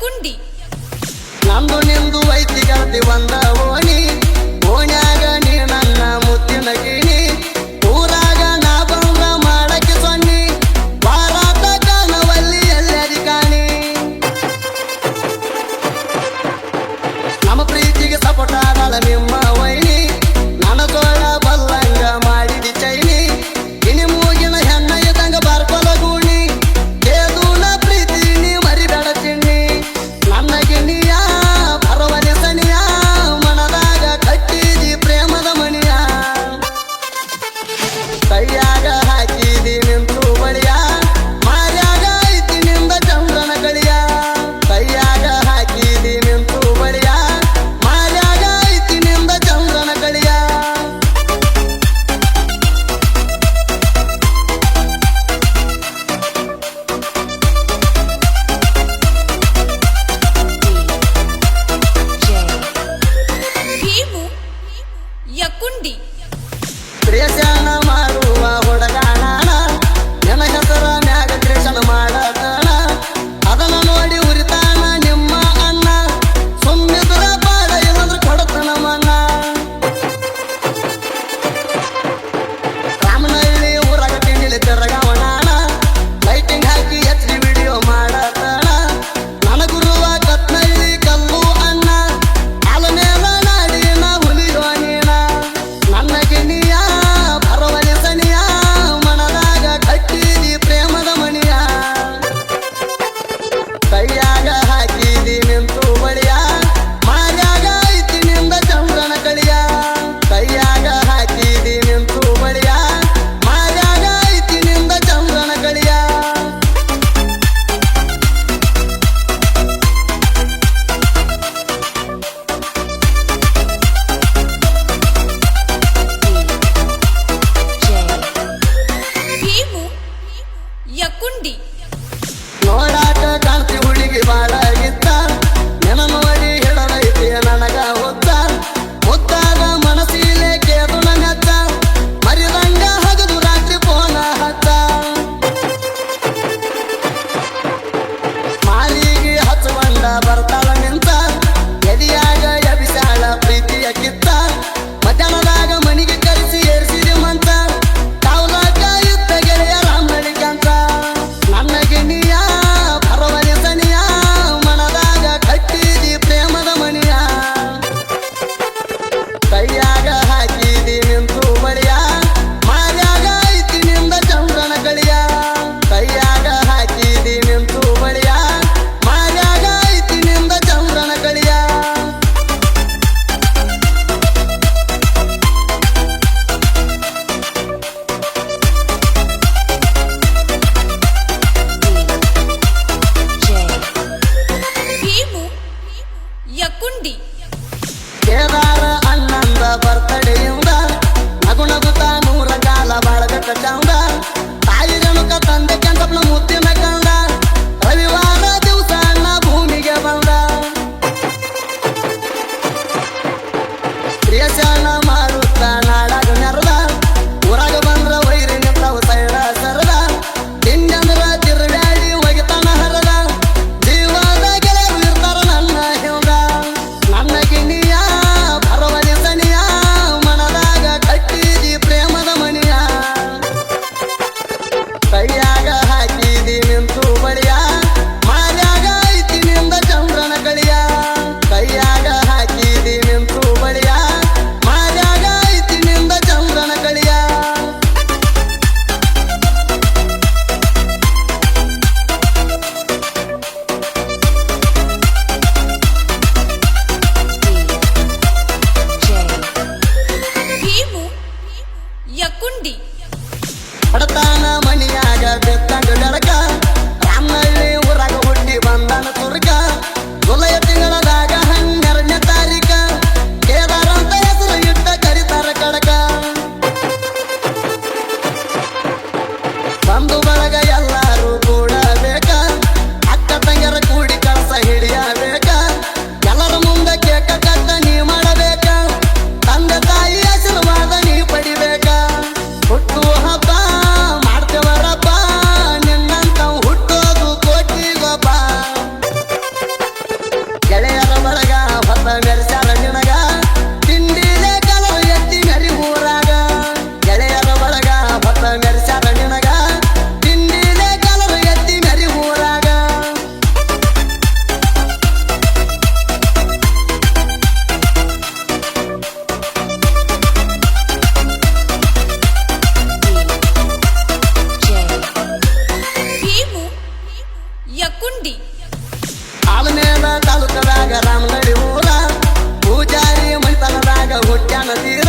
ಕುಂಡಿ. ನಮ್ದು ನಿಮ್ದು ಐತಿ ಗತಿ ಒಂದ Down the line. I'm dando ಕುಂಡಿ. Alamel ತಾಲೂಕದಾಗ ರಾಮನಡಿ ಊರ. ಪೂಜಾರಿ ಮೈತನದಾಗ ಹುಟ್ಟ್ಯಾನ ತೀರ.